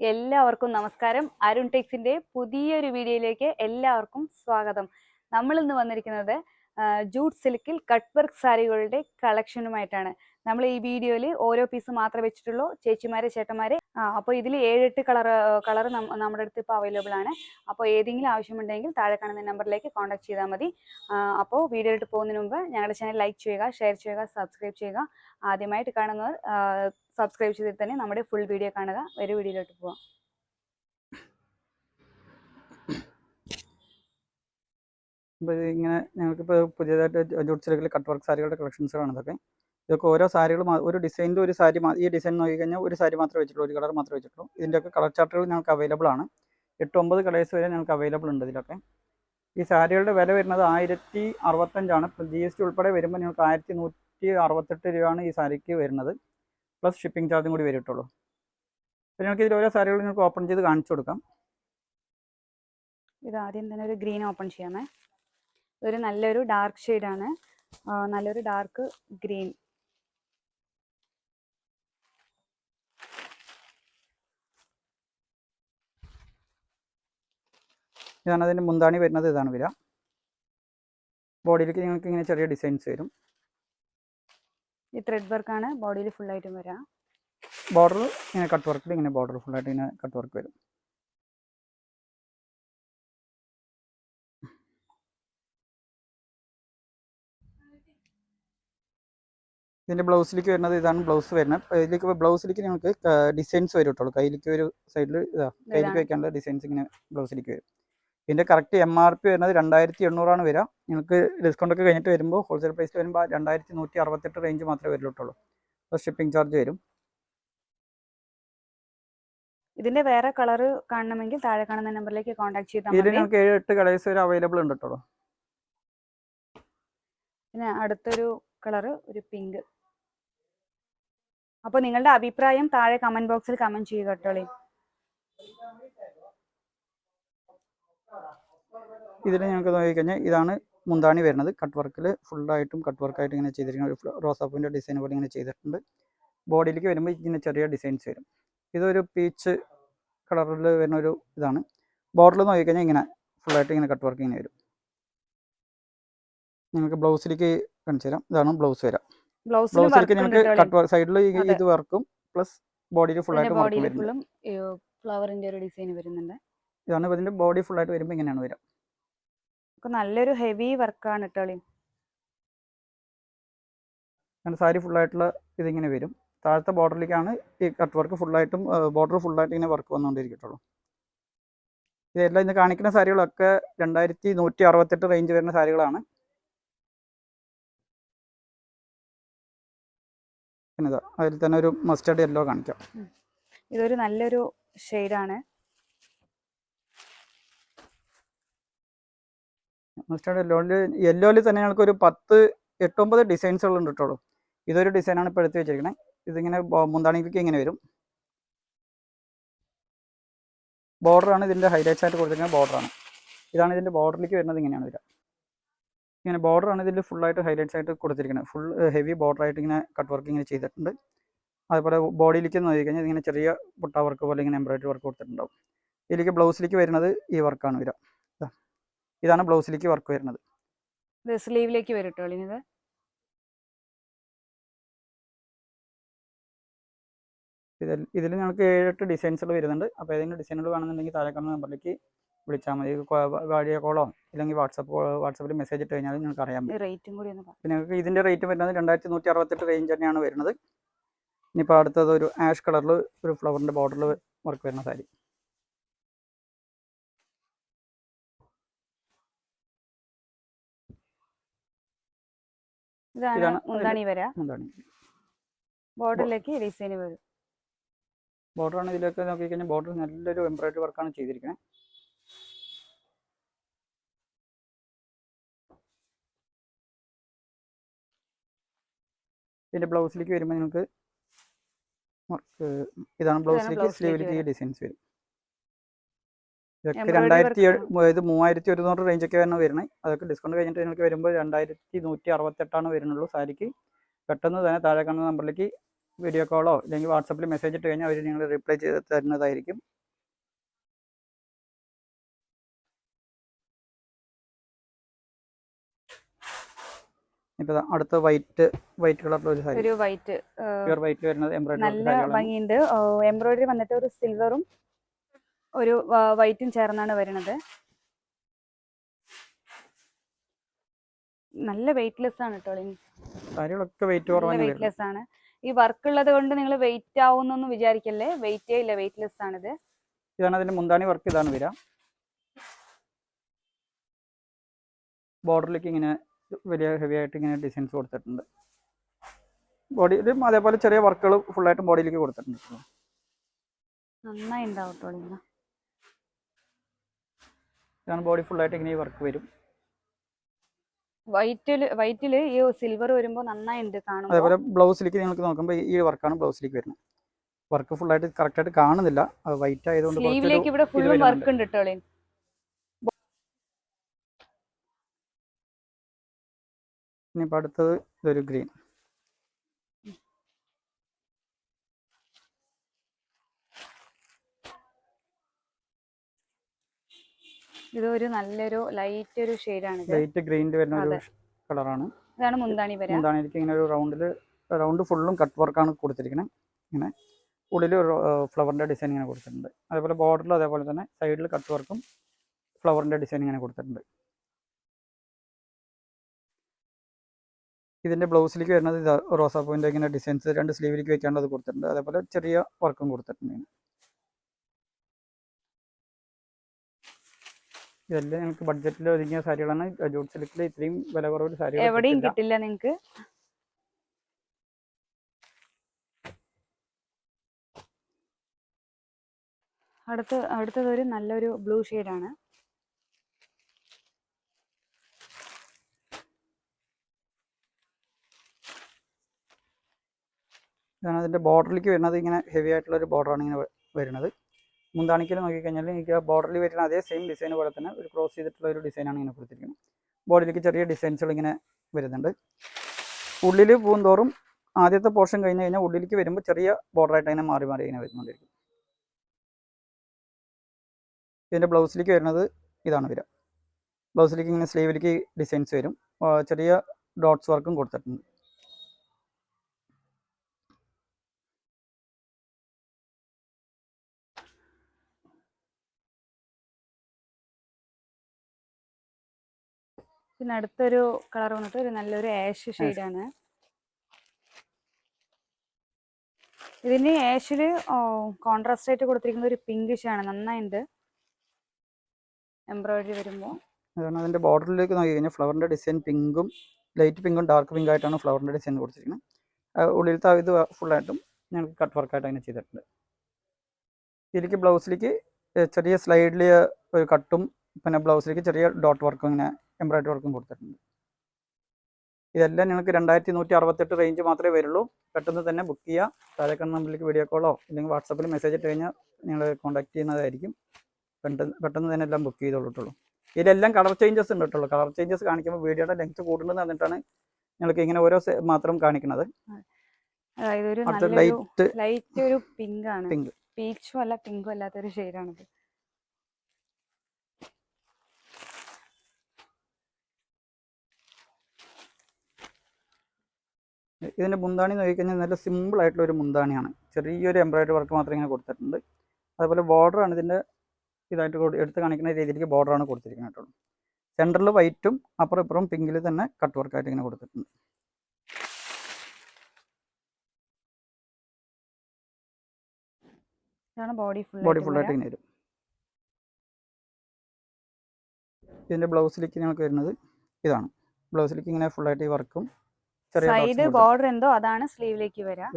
എല്ലാവർക്കും നമസ്കാരം. അരുൺ ടെക്സിന്റെ പുതിയൊരു വീഡിയോയിലേക്ക് എല്ലാവർക്കും സ്വാഗതം. നമ്മൾ ഇന്ന് വന്നിരിക്കുന്നത് ജൂട്ട് സിൽക്കിൽ കട്ട് വർക്ക് സാരികളുടെ കളക്ഷനുമായിട്ടാണ്. നമ്മൾ ഈ വീഡിയോയിൽ ഓരോ പീസ് മാത്രമേ വെച്ചിട്ടുള്ളൂ ചേച്ചിമാരെ ചേട്ടന്മാരെ. ആ അപ്പോൾ ഇതിൽ ഏഴെട്ട് കളർ കളർ നമ്മുടെ അടുത്ത് ഇപ്പോൾ അവൈലബിൾ ആണ്. അപ്പോൾ ഏതെങ്കിലും ആവശ്യമുണ്ടെങ്കിൽ താഴെ കാണുന്ന നമ്പറിലേക്ക് കോൺടാക്ട് ചെയ്താൽ മതി. അപ്പോൾ വീഡിയോ ഇട്ട് പോകുന്നതിന് മുമ്പ് ഞങ്ങളുടെ ചാനൽ ലൈക്ക് ചെയ്യുക ഷെയർ ചെയ്യുക സബ്സ്ക്രൈബ് ചെയ്യുക. ആദ്യമായിട്ട് കാണുന്നവർ സബ്സ്ക്രൈബ് ചെയ്തിട്ട് തന്നെ നമ്മുടെ ഫുൾ വീഡിയോ കാണുക. ഒരു വീഡിയോയിലോട്ട് പോവാം. അപ്പോൾ ഇങ്ങനെ ഞങ്ങൾക്കിപ്പോൾ പുതിയതായിട്ട് സിൽക്കിൽ കട്ട് വർക്ക് സാരികളുടെ കളക്ഷൻസുകളാണ് ഇതൊക്കെ ഇതൊക്കെ ഓരോ സാരികൾ ഒരു ഡിസൈനിന്റെ ഒരു സാരി ഈ ഡിസൈൻ നോക്കിക്കഴിഞ്ഞാൽ ഒരു സാരി മാത്രമേ വെച്ചിട്ടുള്ളൂ ഒരു കളർ മാത്രമേ വെച്ചിട്ടുള്ളൂ. ഇതിന്റെയൊക്കെ കളർ ചാർട്ടുകൾ ഞങ്ങൾക്ക് അവൈലബിൾ ആണ്. എട്ട് ഒമ്പത് കളേഴ്സ് വരെ ഞങ്ങൾക്ക് അവൈലബിൾ ഉണ്ട് ഇതിലൊക്കെ. ഈ സാരികളുടെ വില വരുന്നത് ആയിരത്തി അറുപത്തഞ്ചാണ്. ജി എസ് ടി ഉൾപ്പെടെ വരുമ്പോൾ ഞങ്ങൾക്ക് ആയിരത്തി നൂറ്റി അറുപത്തെട്ട് രൂപയാണ് ഈ സാരിക്ക് വരുന്നത്. പ്ലസ് ഷിപ്പിംഗ് ചാർജും കൂടി വരിട്ടുള്ളൂ അപ്പോൾ ഞങ്ങൾക്ക് ഇതിൽ ഓരോ സാരികൾ നിങ്ങൾക്ക് ഓപ്പൺ ചെയ്ത് കാണിച്ചു കൊടുക്കാം. ഇത് ആദ്യം തന്നെ ഒരു ഗ്രീൻ ഓപ്പൺ ചെയ്യാമേ ഒരു നല്ലൊരു ഡാർക്ക് ഷെയ്ഡാണ് നല്ലൊരു ഡാർക്ക് ഗ്രീൻ ഇതാണ് അതിന്റെ മുന്താണി വരുന്നത് ഇതാണ് വരിക ബോഡിയിലേക്ക് നിങ്ങൾക്ക് ഇങ്ങനെ ചെറിയ ഡിസൈൻസ് വരും. ഈ ത്രെഡ് വർക്കാണ് ബോഡിയിൽ ഫുള്ളായിട്ടും വരാം. ബോർഡർ ഇങ്ങനെ കട്ട് വർക്കിൽ ഇങ്ങനെ ബോർഡർ ഫുള്ളായിട്ട് ഇങ്ങനെ കട്ട് വർക്ക് വരും. ഇതിന്റെ ബ്ലൗസിലേക്ക് വരുന്നത് ഇതാണ് ബ്ലൗസ് വരുന്നത്. ഇതിലേക്ക് ബ്ലൗസിലേക്ക് നിങ്ങൾക്ക് ഡിസൈൻസ് വരും കേട്ടോ. കയ്യിലേക്ക് ഒരു സൈഡിൽ ഇതാ കയ്യിലേക്ക് വയ്ക്കാനുള്ള ഡിസൈൻസ് ഇങ്ങനെ ബ്ലൗസിലേക്ക് വരും. ഇതിന്റെ കറക്റ്റ് എം ആർ പി വരുന്നത് രണ്ടായിരത്തി എണ്ണൂറാണ് വരിക. നിങ്ങൾക്ക് ഡിസ്കൗണ്ട് ഒക്കെ കഴിഞ്ഞിട്ട് വരുമ്പോൾ ഹോൾസെയിൽ പ്രൈസ് വരുമ്പോൾ രണ്ടായിരത്തി നൂറ്റി അറുപത്തെട്ട് റേഞ്ച് മാത്രമേ വരുള്ളൂ അപ്പോൾ ഷിപ്പിംഗ് ചാർജ് വരും. ഇതിന്റെ വേറെ കളർ കാണണമെങ്കിൽ താഴെ കാണുന്ന നമ്പറിലേക്ക് കോൺടാക്ട് ചെയ്താൽ ഇതിൽ മതി. ഞങ്ങൾക്ക് ഏഴ് എട്ട് കളേഴ്സ് വരെ അവൈലബിൾ ഉണ്ട് ട്ടോ പിന്നെ അടുത്തൊരു കളർ ഒരു പിങ്ക് അപ്പോൾ നിങ്ങളുടെ അഭിപ്രായം താഴെ കമന്റ് ബോക്സിൽ കമന്റ് ചെയ്യുക കേട്ടോളി ഇതിൽ ഞങ്ങൾക്ക് നോക്കിക്കഴിഞ്ഞാൽ ഇതാണ് മുന്താണി വരുന്നത്. കട്ട് വർക്കിൽ ഫുള്ളായിട്ടും കട്ട് വർക്കായിട്ട് ഇങ്ങനെ ചെയ്തിരിക്കുന്ന ഒരു റോസാപ്പൂവിന്റെ ഡിസൈൻ പോലെ ഇങ്ങനെ ചെയ്തിട്ടുണ്ട്. ബോഡിയിലേക്ക് വരുമ്പോൾ ഇങ്ങനെ ചെറിയ ഡിസൈൻസ് വരും. ഇതൊരു പീച്ച് കളറിൽ വരുന്ന ഒരു ഇതാണ്. ബോർഡറിൽ നോക്കിക്കഴിഞ്ഞാൽ ഇങ്ങനെ ഫുള്ളായിട്ട് ഇങ്ങനെ കട്ട് വർക്ക് ഇങ്ങനെ വരും. നിങ്ങൾക്ക് ബ്ലൗസിലേക്ക് കാണിച്ചു തരാം. ഇതാണ് ബ്ലൗസ് വരാം. ബ്ലൗസ് ബ്ലൗസിലേക്ക് നിങ്ങൾക്ക് കട്ട് വർക്ക് സൈഡിൽ. ഇത് വർക്കും പ്ലസ് ബോഡിയിൽ ഫുള്ളായിട്ട് വർക്ക് ഫുള്ളും ഫ്ലവറിന്റെ ഒരു ഡിസൈൻ വരുന്നുണ്ട്. ഇതാണ് ഇതിന്റെ ബോഡി ഫുള്ളായിട്ട് വരുമ്പോൾ ഇങ്ങനെയാണ് വരിക ഒക്കെ നല്ലൊരു ഹെവി വർക്കാണ് അങ്ങനെ സാരി ഫുള്ളായിട്ടുള്ള ഇതിങ്ങനെ വരും. താഴത്തെ ബോർഡറിലേക്കാണ് ഈ കട്ട് വർക്ക് ഫുള്ളായിട്ടും ബോർഡർ ഫുള്ളായിട്ട് ഇങ്ങനെ വർക്ക് വന്നുകൊണ്ടിരിക്കട്ടുള്ളൂ ഇതെല്ലാം ഇന്ന് കാണിക്കുന്ന സാരികളൊക്കെ രണ്ടായിരത്തി നൂറ്റി അറുപത്തെട്ട് റേഞ്ച് വരുന്ന സാരികളാണ്. പിന്നെ അതിൽ തന്നെ ഒരു മസ്റ്റേഡ് യെല്ലോ കാണിക്കാം. ഇതൊരു നല്ലൊരു ഷെയ്ഡാണ് യെല്ലോയിൽ തന്നെ ഞങ്ങൾക്ക് ഒരു പത്ത് എട്ടൊമ്പത് ഡിസൈൻസ് ഉണ്ട് കേട്ടോളൂ ഇതൊരു ഡിസൈനാണ് ഇപ്പോൾ എടുത്ത് വെച്ചിരിക്കുന്നത് ഇതിങ്ങനെ മുന്താണിക്ക് ഇങ്ങനെ വരും. ബോർഡറാണ് ഇതിന്റെ ഹൈലൈറ്റ്സ് ആയിട്ട് കൊടുത്തിരിക്കുന്ന ബോർഡറാണ് ഇതാണ് ഇതിന്റെ ബോർഡറിലേക്ക് വരുന്നത് ഇങ്ങനെയാണ് വരിക. ഇങ്ങനെ ബോർഡറാണ് ഇതിൽ ഫുള്ളായിട്ട് ഹൈലൈറ്റ്സ് ആയിട്ട് കൊടുത്തിരിക്കുന്നത് ഫുൾ ഹെവി ബോർഡറായിട്ട് ഇങ്ങനെ കട്ട് വർക്ക് ഇങ്ങനെ ചെയ്തിട്ടുണ്ട്. അതുപോലെ ബോഡിയിലേക്ക് നോക്കി കഴിഞ്ഞാൽ ഇങ്ങനെ ചെറിയ പുട്ട വർക്ക് പോലെ ഇങ്ങനെ എംബ്രോയിഡറി വർക്ക് കൊടുത്തിട്ടുണ്ടാവും. ഇതിലേക്ക് ബ്ലൗസിലേക്ക് വരുന്നത് ഈ വർക്കാണ് വരിക. ഇതാണ് ബ്ലൗസിലേക്ക് വർക്ക് വരുന്നത്. സ്ലീവിലേക്ക് വരട്ടോ ഇത്? ഇതിൽ ഇതിൽ ഞങ്ങൾക്ക് ഏഴെട്ട് ഡിസൈൻസുകൾ വരുന്നുണ്ട്. അപ്പോൾ ഏതെങ്കിലും ഡിസൈനുകൾ വേണമെന്നുണ്ടെങ്കിൽ താഴെ കാണുന്ന നമ്പറിലേക്ക് വിളിച്ചാൽ മതി. വാടിയ കോളോ ഇല്ലെങ്കിൽ വാട്സപ്പ് വാട്സപ്പിൽ മെസ്സേജ് ഇട്ട് കഴിഞ്ഞാൽ നിങ്ങൾക്ക് അറിയാൻ പറ്റും. റേറ്റും കൂടി ഒന്ന് പിന്നെ ഞങ്ങൾക്ക് ഇതിന്റെ റേറ്റ് വരുന്നത് രണ്ടായിരത്തി നൂറ്റി അറുപത്തെട്ട് റേഞ്ച് തന്നെയാണ് വരുന്നത്. ഇനിയിപ്പോൾ അടുത്തത് ഒരു ആഷ് കളറിൽ ഒരു ഫ്ലവറിന്റെ ബോർഡറിൽ വർക്ക് വരുന്ന സാരി. ഇതാണ് മുന്താണി വരാ. എന്താണ് ബോർഡറിലേക്ക് ഡിസൈൻ വരും. ബോർഡറാണ് ഇതിലൊക്കെ നോക്കിക്കഴിഞ്ഞാൽ ബോർഡർ നല്ലൊരു എംബ്രോയിഡറി വർക്കാണ് ചെയ്തിരിക്കുന്നത് ഇതിന്റെ ബ്ലൗസിലേക്ക് വരുമ്പോൾ നിങ്ങൾക്ക് ഇതാണ് ബ്ലൗസിലേക്ക് ബ്ലൗസിലേക്ക് സ്ലീവിലേക്ക് ഡിസൈൻസ് വരും. ഇതൊക്കെ രണ്ടായിരത്തി ഇത് മൂവായിരത്തി ഒരുന്നൂറ് റേഞ്ചൊക്കെ ആണ് വരുന്നത്. അതൊക്കെ ഡിസ്കൗണ്ട് കഴിഞ്ഞിട്ട് നിങ്ങൾക്ക് വരുമ്പോൾ രണ്ടായിരത്തി നൂറ്റി അറുപത്തെട്ടാണ് വരുന്നുള്ളൂ സാരിക്ക്. പെട്ടെന്ന് തന്നെ താഴെ കാണുന്ന നമ്പറിലേക്ക് വീഡിയോ കോളോ അല്ലെങ്കിൽ വാട്സപ്പിൽ മെസ്സേജ് ഇട്ട് കഴിഞ്ഞാൽ അവർ നിങ്ങൾ റിപ്ലൈ ചെയ്ത് തരുന്നതായിരിക്കും. ഇപ്പോൾ അടുത്ത വൈറ്റ് വൈറ്റ് കളറിലുള്ള ഒരു സാരി. ഒരു വൈറ്റ് വൈറ്റ് വരുന്നത് എംബ്രോയിഡറി നല്ല ഭംഗിയുണ്ട്. എംബ്രോയിഡറി വന്നിട്ട് ഒരു സിൽവറും ഒരു വൈറ്റും ചേർന്നാണ് വരുന്നത്. നല്ല വെയിറ്റ്ലെസ് ആണ് കേട്ടോ വെയിറ്റ്ലെസ് ആണ്. ഈ വർക്ക് ഉള്ളത് കൊണ്ട് നിങ്ങൾ വെയിറ്റ് ആവുന്നൊന്നും വിചാരിക്കല്ലേ? വെയിറ്റേ ഇല്ല വെയിറ്റ്ലെസ് ആണിത്. ഇതാണ് അതിന്റെ മുന്താണി വർക്ക് ഇതാണ് വരിക ബോർഡറിലേക്ക് ഇങ്ങനെ വലിയ ഹെവി ആയിട്ട് ഇങ്ങനെ ഡിസൈൻസ് കൊടുത്തിട്ടുണ്ട്. ബോഡി ബോഡിയിലും അതേപോലെ ചെറിയ വർക്കുകൾ ഫുള്ളായിട്ടും ബോഡിയിലേക്ക് കൊടുത്തിട്ടുണ്ട്. നന്നായി ഉണ്ടാവും കേട്ടോ. ഇതാണ് ബോഡി ഫുള്ളായിട്ട് ഇങ്ങനെ ഈ വർക്ക് വരും. വൈറ്റിൽ വൈറ്റിൽ ഈ സിൽവർ വരുമ്പോ നന്നായി ഉണ്ട് കാണുമ്പോൾ അതേപോലെ ബ്ലൗസിലേക്ക് നിങ്ങൾക്ക് നോക്കുമ്പോൾ ഈ വർക്കാണ് ബ്ലൗസിലേക്ക് വരുന്നത്. വർക്ക് ഫുൾ ആയിട്ട് ഫുള്ളായിട്ട് കറക്റ്റായിട്ട് കാണുന്നില്ല. അത് വൈറ്റ് ആയതുകൊണ്ട് സ്ലീവിലേക്ക് ഇവിടെ ഫുൾ വർക്ക് ഉണ്ട് കേട്ടോ ഇനി ഇനിയിപ്പോൾ അടുത്തത് ഇതൊരു ഗ്രീൻ ഇതൊരു നല്ലൊരു ലൈറ്റ് ഒരു ഷെയ്ഡാണ് ലൈറ്റ് ഗ്രീനിൽ വരുന്ന ഒരു. കളറാണ് ഇതാണ് മുന്താണി വരാ. മുന്താണി എനിക്ക് ഇങ്ങനെ ഒരു റൗണ്ടിൽ റൗണ്ട് ഫുള്ളും കട്ട് വർക്കാണ് കൊടുത്തിരിക്കുന്നത് ഇങ്ങനെ ഉള്ളിൽ ഒരു ഫ്ലവറിന്റെ ഡിസൈൻ ഇങ്ങനെ കൊടുത്തിട്ടുണ്ട്. അതേപോലെ ബോർഡറിൽ അതേപോലെ തന്നെ സൈഡിൽ കട്ട് വർക്കും ഫ്ലവറിന്റെ ഡിസൈൻ ഇങ്ങനെ കൊടുത്തിട്ടുണ്ട്. ഇതിന്റെ ബ്ലൗസിലേക്ക് വരുന്നത് റോസാപ്പൂവിന്റെ റോസാപ്പൂവിന്റെ ഇങ്ങനെ ഡിസൈൻസ് രണ്ട് സ്ലീവിലേക്ക് വെക്കാനുള്ളത് കൊടുത്തിട്ടുണ്ട്. അതേപോലെ ചെറിയ വർക്കും കൊടുത്തിട്ടുണ്ട്. ഇതെല്ലാം ഞങ്ങൾക്ക് ബഡ്ജറ്റിൽ ഒതുങ്ങിയ സാരികളാണ്. ജൂട്ട് സിൽക്കിൽ ഇത്രയും വില കുറവ് സാരി എവിടെയും കിട്ടില്ല. നിങ്ങൾക്ക്? അടുത്ത അടുത്തത് ഒരു നല്ലൊരു ബ്ലൂ ആണ് ഇതാണ് അതിന്റെ ബോർഡറിലേക്ക് വരുന്നത്. ഇങ്ങനെ ഹെവി ആയിട്ടുള്ള ഒരു ബോർഡറാണ് ഇങ്ങനെ വരുന്നത്. മുന്താണിക്കൽ നോക്കിക്കഴിഞ്ഞാൽ എനിക്ക് ആ ബോർഡറിൽ വരുന്ന അതേ സെയിം ഡിസൈൻ പോലെ തന്നെ ഒരു ക്രോസ് ചെയ്തിട്ടുള്ള ഒരു ഡിസൈനാണ് ഇങ്ങനെ കൊടുത്തിരിക്കുന്നത്. ബോർഡിലേക്ക് ചെറിയ ഡിസൈൻസുകൾ ഇങ്ങനെ വരുന്നുണ്ട്. ഉള്ളിൽ പൂന്തോറും ആദ്യത്തെ പോർഷൻ കഴിഞ്ഞ് കഴിഞ്ഞാൽ ഉള്ളിലേക്ക് വരുമ്പോൾ ചെറിയ ബോർഡറായിട്ട് ഇങ്ങനെ മാറി മാറി ഇങ്ങനെ വരുന്നുണ്ടായിരിക്കും ഇതിന്റെ ബ്ലൗസിലേക്ക് വരുന്നത് ഇതാണ് വരിക ബ്ലൗസിലേക്ക് ഇങ്ങനെ സ്ലീവിലേക്ക് ഡിസൈൻസ് വരും. ചെറിയ ഡോട്ട്സ് വർക്കും കൊടുത്തിട്ടുണ്ട്. പിന്നെ അടുത്തൊരു കളർ വന്നിട്ട് ഒരു നല്ലൊരു ആഷ് ആണ്. ഇതിന് ആഷിൽ കോൺട്രാസ്റ്റ് ആയിട്ട് കൊടുത്തിരിക്കുന്ന ഒരു പിങ്കിഷ് ആണ്. നന്നായിണ്ട്. എംബ്രോയിഡറി വരുമ്പോൾ അതാണ് അതിന്റെ ബോർഡറിലേക്ക് നോക്കി കഴിഞ്ഞാൽ ഫ്ലവറിന്റെ ഡിസൈൻ പിങ്കും ലൈറ്റ് പിങ്കും ഡാർക്ക് പിങ്ക് ആയിട്ടാണ് ഫ്ലവറിന്റെ ഡിസൈൻ കൊടുത്തിരിക്കുന്നത്. ഉള്ളിലത്തെ ഇത് ഇത് ഫുള്ളായിട്ടും ഞങ്ങൾക്ക് കട്ട് വർക്കായിട്ട് അങ്ങനെ ചെയ്തിട്ടുണ്ട്. ഇതിലേക്ക് ബ്ലൗസിലേക്ക് ചെറിയ സ്ലൈഡിൽ ഒരു കട്ടും പിന്നെ ബ്ലൗസിലേക്ക് ചെറിയ ഡോട്ട് വർക്കും ഇങ്ങനെ എംബ്രോയിഡറി വർക്കും കൊടുത്തിട്ടുണ്ട്. ഇതെല്ലാം നിങ്ങൾക്ക് രണ്ടായിരത്തി നൂറ്റി അറുപത്തെട്ട് റേഞ്ച് മാത്രമേ വരുള്ളൂ. പെട്ടെന്ന് തന്നെ ബുക്ക് ചെയ്യുക താഴെ കാണുന്ന നമ്പറിലേക്ക് വീഡിയോ കോളോ അല്ലെങ്കിൽ വാട്സപ്പിൽ മെസ്സേജ് ഇട്ട് കഴിഞ്ഞാൽ നിങ്ങൾ കോൺടാക്ട് ചെയ്യുന്നതായിരിക്കും. പെട്ടെന്ന് പെട്ടെന്ന് തന്നെ എല്ലാം ബുക്ക് ചെയ്തോളൂട്ടുള്ളൂ ഇതിലെല്ലാം കളർ ചേഞ്ചസ് ഉണ്ട് കേട്ടോ കളർ ചേഞ്ചസ് കാണിക്കുമ്പോൾ വീഡിയോയുടെ ലെങ്ത് കൂടുന്നത് എന്നിട്ടാണ് നിങ്ങൾക്ക് ഇങ്ങനെ ഓരോ മാത്രം കാണിക്കുന്നത്. അതായത് ഒരു ലൈറ്റ് ലൈറ്റ് ഒരു പിങ്ക് ആണ്. പിങ്ക് പീച്ചും അല്ല പിങ്കും അല്ലാത്തൊരു ഷെയ്ഡാണിത് ഇതിന്റെ മുന്താണി നോക്കിക്കഴിഞ്ഞാൽ നല്ല സിമ്പിൾ ആയിട്ടുള്ള ഒരു മുന്താണിയാണ്. ചെറിയൊരു എംബ്രോയിഡറി വർക്ക് മാത്രമേ ഇങ്ങനെ കൊടുത്തിട്ടുണ്ട്. അതുപോലെ ബോർഡർ ആണ് ഇതിന്റെ ഇതായിട്ട് എടുത്ത് കാണിക്കുന്ന രീതിയിലേക്ക് ബോർഡർ ആണ് കൊടുത്തിരിക്കുന്നത് സെന്ററിൽ വൈറ്റും അപ്പുറം ഇപ്പുറം പിങ്കിൽ തന്നെ കട്ട് വർക്കായിട്ട് ഇങ്ങനെ കൊടുത്തിട്ടുണ്ട്. ബോഡി ഫുൾ ഫുള്ളായിട്ട് ഇങ്ങനെ വരും. ഇതിന്റെ ബ്ലൗസിലേക്ക് ഞങ്ങൾക്ക് വരുന്നത് ഇതാണ്. ബ്ലൗസിലേക്ക് ഇങ്ങനെ ഫുള്ളായിട്ട് ഈ വർക്കും സൈഡ് ബോർഡർ എന്തോ അതാണ് സ്ലീവിലേക്ക് വരാ.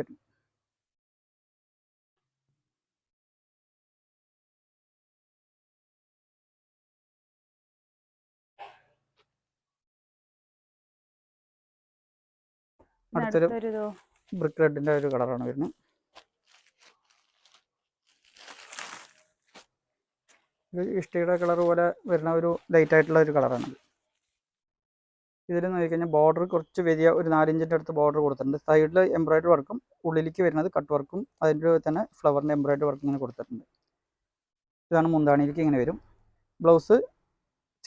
അടുത്തൊരു ബ്രിക്ക് റെഡിന്റെ ഒരു കളറാണ് വരുന്നത്. ഇത് ഇഷ്ടിയുടെ കളർ പോലെ വരുന്ന ഒരു ലൈറ്റ് ആയിട്ടുള്ള ഒരു കളറാണ് ഇതിൽ നോക്കിക്കഴിഞ്ഞാൽ ബോർഡർ കുറച്ച് വലിയ ഒരു നാലിഞ്ചിന്റെ അടുത്ത് ബോർഡർ കൊടുത്തിട്ടുണ്ട്. സൈഡിൽ എംബ്രോയിഡറി വർക്കും ഉള്ളിലേക്ക് വരുന്നത് കട്ട് വർക്കും അതിന്റെ തന്നെ ഫ്ലവറിന്റെ എംബ്രോയിഡറി വർക്കും ഇങ്ങനെ കൊടുത്തിട്ടുണ്ട്. ഇതാണ് മുന്താണിയിലേക്ക് ഇങ്ങനെ വരും. ബ്ലൗസ്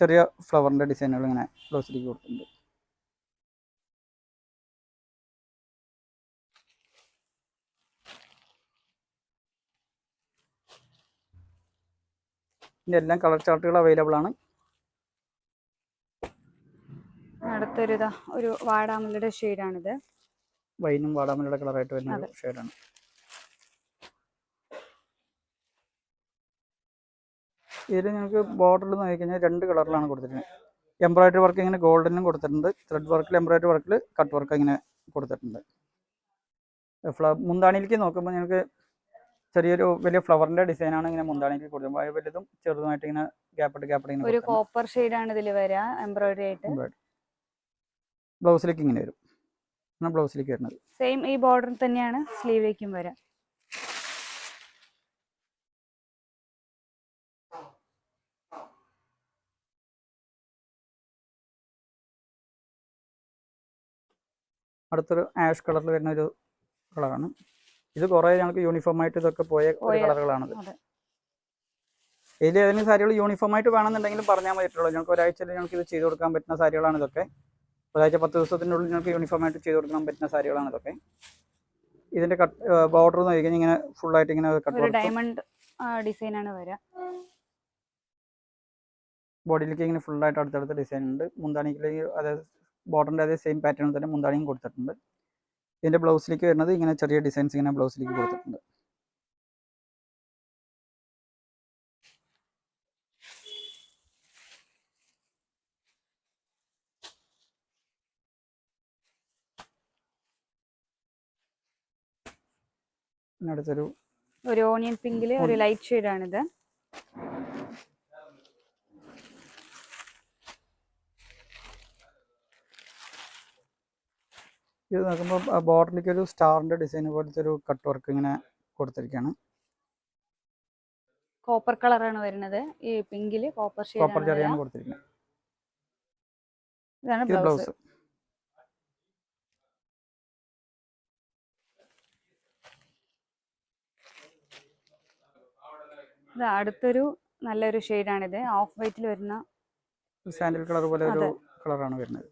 ചെറിയ ഫ്ലവറിന്റെ ഡിസൈനുകൾ ഇങ്ങനെ ബ്ലൗസിലേക്ക് കൊടുത്തിട്ടുണ്ട്. ഇതിന്റെ എല്ലാം കളർ ചാർട്ടുകൾ അവൈലബിൾ ആണ്. അടുത്തൊരു ഇതാ ഒരു വാടാമല്ലയുടെ ഷെയ്ഡാണിത്. വൈനും വാടാമലയുടെ കളറായിട്ട് വരുന്ന ഷെയ്ഡാണ്. ഇതിൽ ഞങ്ങൾക്ക് ബോർഡറിൽ നോക്കി കഴിഞ്ഞാൽ രണ്ട് കളറിലാണ് കൊടുത്തിട്ടുള്ളത് എംബ്രോയിഡറി വർക്ക് ഇങ്ങനെ ഗോൾഡനും കൊടുത്തിട്ടുണ്ട്. ത്രെഡ് വർക്കിൽ എംബ്രോയിഡറി വർക്കിൽ കട്ട് വർക്ക് ഇങ്ങനെ കൊടുത്തിട്ടുണ്ട്. ഫ്ല മുന്താണിയിലേക്ക് നോക്കുമ്പോൾ ഞങ്ങൾക്ക് ചെറിയൊരു വലിയ ഫ്ലവറിന്റെ ഡിസൈനാണ് ഇങ്ങനെ മുന്താണിയിലേക്ക് കൊടുത്തത് വലുതും ചെറുതുമായിട്ട് ഇങ്ങനെ ഗ്യാപ്പിട്ട് ഗ്യാപ്പിട്ട് ഇങ്ങനെ ഒരു കോപ്പർ ഷെയ്ഡാണ് ഇതിൽ വരിക എംബ്രോയിഡറി ആയിട്ട്. ബ്ലൗസിലേക്ക് ഇങ്ങനെ വരും. ബ്ലൗസിലേക്ക് വരുന്നത്. സെയിം ഈ ബോർഡർ തന്നെയാണ് സ്ലീവിലേക്കും വരാം. അടുത്തൊരു ആഷ് കളറിൽ വരുന്ന ഒരു കളറാണ് ഇത് കുറേ ഞങ്ങൾക്ക് യൂണിഫോം ആയിട്ട് ഇതൊക്കെ പോയ കളറുകളാണ് കളറുകളാണിത് ഇതിൽ ഏതെങ്കിലും സാരികൾ യൂണിഫോം ആയിട്ട് വേണമെന്നുണ്ടെങ്കിലും പറഞ്ഞാൽ മതിയിട്ടുള്ളൂ ഞങ്ങൾക്ക് ഒരാഴ്ചയിൽ ഞങ്ങൾക്ക് ഇത് ചെയ്ത് കൊടുക്കാൻ പറ്റുന്ന സാരികളാണ് ഇതൊക്കെ. ഒരാഴ്ച പത്ത് ദിവസത്തിനുള്ളിൽ നിങ്ങൾക്ക് യൂണിഫോം ആയിട്ട് ചെയ്ത് കൊടുക്കാൻ പറ്റുന്ന സാരികളാണ് ഇതൊക്കെ. ഇതിന്റെ കട്ട് ബോർഡർ എന്ന് ചോദിക്കുന്നത് ഇങ്ങനെ ഫുൾ ആയിട്ട് ഇങ്ങനെ കട്ട് ഒരു ഡയമണ്ട് ഡിസൈൻ ആണ് വരിക ബോഡിയിലേക്ക് ഇങ്ങനെ ഫുൾ ആയിട്ട് അടുത്തടുത്ത ഡിസൈൻ ഉണ്ട്. മുന്താണിക്കിലേക്ക് അതായത് ബോർഡറിന്റെ അതേ സെയിം പാറ്റേൺ തന്നെ മുന്താണിയും കൊടുത്തിട്ടുണ്ട്. ഇതിന്റെ ബ്ലൗസിലേക്ക് വരുന്നത് ഇങ്ങനെ ചെറിയ ഡിസൈൻസ് ഇങ്ങനെ ബ്ലൗസിലേക്ക് കൊടുത്തിട്ടുണ്ട്. അടുത്തൊരു ഒരു ഓണിയൻ പിങ്കിൽ ഒരു ലൈറ്റ് ഷെയ്ഡാണിത് ഇത് നോക്കുമ്പോൾ ബോർഡറിലേക്ക് ഒരു സ്റ്റാറിന്റെ ഡിസൈൻ പോലത്തെ ഒരു കട്ട് വർക്ക് ഇങ്ങനെ കൊടുത്തിരിക്കുകയാണ് കോപ്പർ കളറാണ് വരുന്നത്. ഈ പിങ്കിൽ കോപ്പർ കോപ്പർ ചെറിയാണ് കൊടുത്തിരിക്കുന്നത്. ഇതാണ് ബ്ലൗസ് ബ്ലൗസ് ഇത് അടുത്തൊരു നല്ലൊരു ഷെയ്ഡാണിത്. ഓഫ് വൈറ്റിൽ വരുന്ന സാൻഡൽ കളർ പോലെ ഒരു. കളറാണ് വരുന്നത്.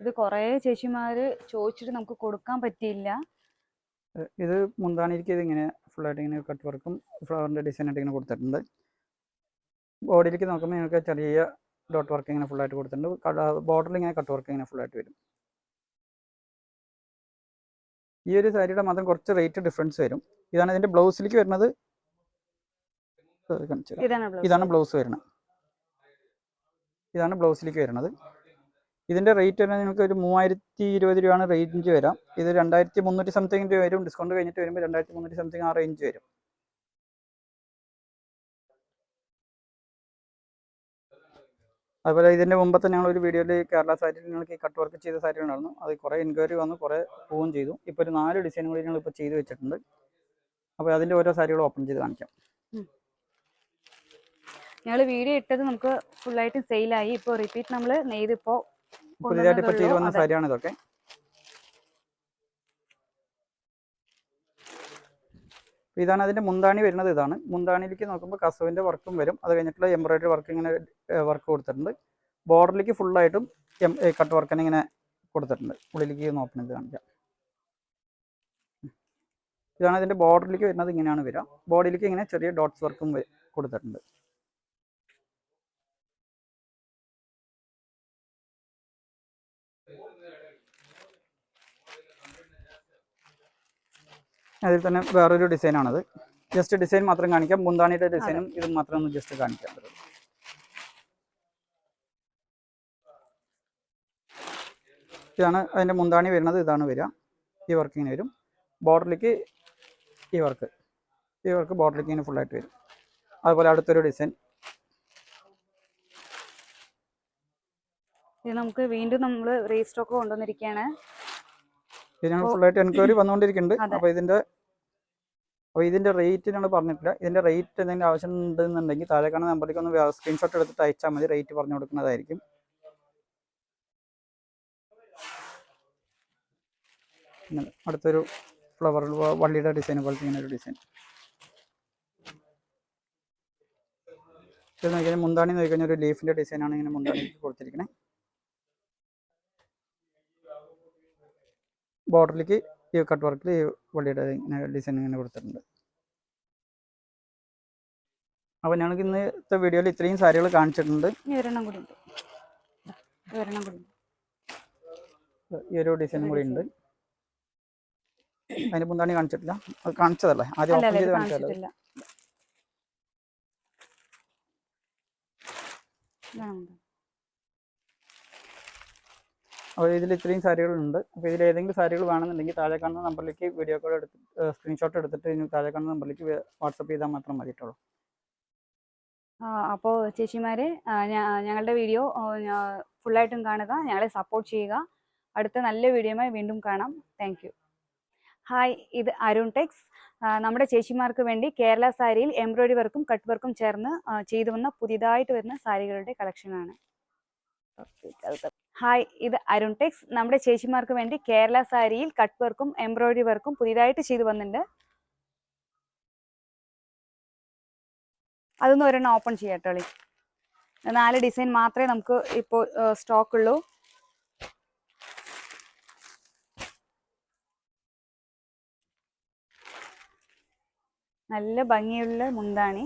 ഇത് കുറേ ചേച്ചിമാര് ചോദിച്ചിട്ട് നമുക്ക് കൊടുക്കാൻ പറ്റിയില്ല. ഇത് മുന്താണിക്ക് ഇത് ഫുൾ ആയിട്ട് ഇങ്ങനെ കട്ട് വർക്കും ഫ്ലവറിന്റെ ഡിസൈൻ ആയിട്ട് ഇങ്ങനെ കൊടുത്തിട്ടുണ്ട്. ബോഡിയിലേക്ക് നോക്കുമ്പോൾ നിങ്ങൾക്ക് ചെറിയ ഡോട്ട് വർക്ക് ഇങ്ങനെ ആയിട്ട് കൊടുത്തിട്ടുണ്ട്. ബോർഡറിൽ ഇങ്ങനെ കട്ട് വർക്ക് ഇങ്ങനെ ആയിട്ട് വരും. ഈ ഒരു സാരിയുടെ മാത്രം കുറച്ച് റേറ്റ് ഡിഫറൻസ് വരും. ഇതാണ് ഇതിന്റെ ബ്ലൗസിലേക്ക് വരുന്നത്. ഇതാണ് ബ്ലൗസ് വരുന്നത്. ഇതാണ് ബ്ലൗസിലേക്ക് വരുന്നത്. ഇതിന്റെ റേറ്റ് വരുന്നത് നിങ്ങൾക്ക് ഒരു മൂവായിരത്തി ഇരുപത് രൂപയാണ് റേഞ്ച് വരാം. ഇത് രണ്ടായിരത്തി മുന്നൂറ്റി സംതിങ് രൂപ വരും. ഡിസ്കൗണ്ട് കഴിഞ്ഞിട്ട് വരുമ്പോൾ രണ്ടായിരത്തി മുന്നൂറ്റി സംതിങ് ആ റേഞ്ച് വരും. അതുപോലെ ഇതിന്റെ മുമ്പത്തെ ഞങ്ങൾ ഒരു വീഡിയോയിൽ കേരള സാരിയിൽ ഞങ്ങൾക്ക് ഈ കട്ട് വർക്ക് ചെയ്ത സാരി ഉണ്ടായിരുന്നു. അത് കുറേ എൻക്വയറി വന്നു കുറേ പോവുകയും ചെയ്തു. ഇപ്പോൾ ഒരു നാല് ഡിസൈൻ കൂടി ഞങ്ങൾ ഇപ്പോൾ ചെയ്ത് വെച്ചിട്ടുണ്ട്. അപ്പോൾ അതിന്റെ ഓരോ സാരികളും ഓപ്പൺ ചെയ്ത് കാണിക്കാം. ഞങ്ങൾ വീഡിയോ ഇട്ടത് നമുക്ക് ഫുള്ളായിട്ട് സെയിലായി ഇപ്പോൾ റിപ്പീറ്റ് നമ്മൾ നെയ്തിപ്പോ പുതിയതായിട്ട് ഇപ്പോൾ ചെയ്ത് വന്ന സാരിയാണ് ഇതൊക്കെ. ഇതാണ് അതിന്റെ മുന്താണി വരുന്നത് ഇതാണ്. മുന്താണിയിലേക്ക് നോക്കുമ്പോൾ കസവിന്റെ വർക്കും വരും. അത് കഴിഞ്ഞിട്ടുള്ള എംബ്രോയിഡറി വർക്ക് ഇങ്ങനെ വർക്ക് കൊടുത്തിട്ടുണ്ട്. ബോർഡറിലേക്ക് ഫുള്ളായിട്ടും എം കട്ട് വർക്കിന് ഇങ്ങനെ കൊടുത്തിട്ടുണ്ട്. ഉള്ളിലേക്ക് നോക്കണത് കാണിക്കാം. ഇതാണ് അതിന്റെ ബോർഡറിലേക്ക് വരുന്നത് ഇങ്ങനെയാണ് വരിക. ബോഡിയിലേക്ക് ഇങ്ങനെ ചെറിയ ഡോട്ട്സ് വർക്കും കൊടുത്തിട്ടുണ്ട്. അതിൽ തന്നെ വേറൊരു ഡിസൈനാണത്. ജസ്റ്റ് ഡിസൈൻ മാത്രം കാണിക്കാം. മുന്താണിയുടെ ഡിസൈനും ഇത് മാത്രം ഒന്ന് ജസ്റ്റ് കാണിക്കാം. ഇതാണ് അതിന്റെ മുന്താണി വരുന്നത്. ഇതാണ് വരിക. ഈ വർക്ക് ഇങ്ങനെ വരും. ബോർഡറിലേക്ക് ഈ വർക്ക് ഈ വർക്ക് ബോർഡറിലേക്ക് ഇങ്ങനെ ഫുള്ളായിട്ട് വരും. അതുപോലെ അടുത്തൊരു ഡിസൈൻ ഇത് നമുക്ക് വീണ്ടും നമ്മൾ റീസ്റ്റോക്ക് കൊണ്ടുവന്നിരിക്കുകയാണ്. ഇത് ഞങ്ങൾ ഫുള്ളായിട്ട് എൻക്വയറി വന്നുകൊണ്ടിരിക്കുന്നുണ്ട്. അപ്പൊ അപ്പോൾ ഇതിന്റെ അപ്പോൾ ഇതിന്റെ റേറ്റ് ഞങ്ങൾ പറഞ്ഞിട്ടില്ല. ഇതിന്റെ റേറ്റ് എന്തെങ്കിലും ആവശ്യം ഉണ്ടെന്നുണ്ടെങ്കിൽ താഴെ കാണുന്ന നമ്പറിലേക്ക് ഒന്ന് സ്ക്രീൻഷോട്ട് എടുത്തിട്ട് അയച്ചാൽ മതി. റേറ്റ് പറഞ്ഞു കൊടുക്കുന്നതായിരിക്കും. അടുത്തൊരു ഫ്ലവർ വള്ളിയുടെ ഡിസൈൻ പോലത്തെ ഇങ്ങനെ ഒരു ഡിസൈൻ ഇത് നോക്കിയാൽ മുന്താണി നോക്കിക്കഴിഞ്ഞാൽ ഒരു ലീഫിന്റെ ഡിസൈനാണ് ഇങ്ങനെ മുന്താണി കൊടുത്തിരിക്കുന്നത് ബോർഡറിലേക്ക് ഈ കട്ട് വർക്കിൽ ഈ വള്ളിയുടെ ഇങ്ങനെ ഡിസൈൻ ഇങ്ങനെ കൊടുത്തിട്ടുണ്ട്. അപ്പോൾ ഞങ്ങൾക്ക് ഇന്നത്തെ വീഡിയോയിൽ ഇത്രയും സാരികൾ കാണിച്ചിട്ടുണ്ട്. ഈ ഒരു ഡിസൈനും കൂടി ഉണ്ട്. അതിന് മുന്താണി കാണിച്ചിട്ടില്ല. അത് കാണിച്ചതല്ലേ? ആദ്യം ഓപ്പൺ ചെയ്ത് കാണിച്ചതല്ലേ? ഇതാണ്. അപ്പോൾ ഇതിൽ ഇത്രയും സാരികളുണ്ട്. അപ്പോൾ ഇതിൽ ഏതെങ്കിലും സാരികൾ വേണമെന്നുണ്ടെങ്കിൽ താഴെ കാണുന്ന നമ്പറിലേക്ക് വീഡിയോ കോൾ എടുത്ത് സ്ക്രീൻഷോട്ട് എടുത്തിട്ട് ഇനി താഴെ കാണുന്ന നമ്പറിലേക്ക് വാട്സപ്പ് ചെയ്താൽ മാത്രം മതിയിട്ടുള്ളൂ. അപ്പോൾ ചേച്ചിമാരെ ഞങ്ങളുടെ വീഡിയോ ഫുള്ളായിട്ടും കാണുക ഞങ്ങളെ സപ്പോർട്ട് ചെയ്യുക. അടുത്ത നല്ല വീഡിയോയുമായി വീണ്ടും കാണാം. താങ്ക് ഹായ് ഇത് അരുൺ ടെക്സ് നമ്മുടെ ചേച്ചിമാർക്ക് വേണ്ടി കേരള സാരിയിൽ എംബ്രോയ്ഡറി വർക്കും കട്ട് വർക്കും ചേർന്ന് ചെയ്തു വന്ന പുതിയതായിട്ട് വരുന്ന സാരികളുടെ കളക്ഷനാണ് ഹായ് ഇത് അരുൺ ടെക്സ് നമ്മുടെ ചേച്ചിമാർക്ക് വേണ്ടി കേരള സാരിയിൽ കട്ട് വർക്കും എംബ്രോയിഡറി വർക്കും പുതിയതായിട്ട് ചെയ്തു വന്നിട്ടുണ്ട്. അതൊന്നും ഒരെണ്ണം ഓപ്പൺ ചെയ്യാട്ടോളി നാല് ഡിസൈൻ മാത്രമേ നമുക്ക് ഇപ്പോൾ സ്റ്റോക്ക് ഉള്ളൂ. നല്ല ഭംഗിയുള്ള മുന്താണി.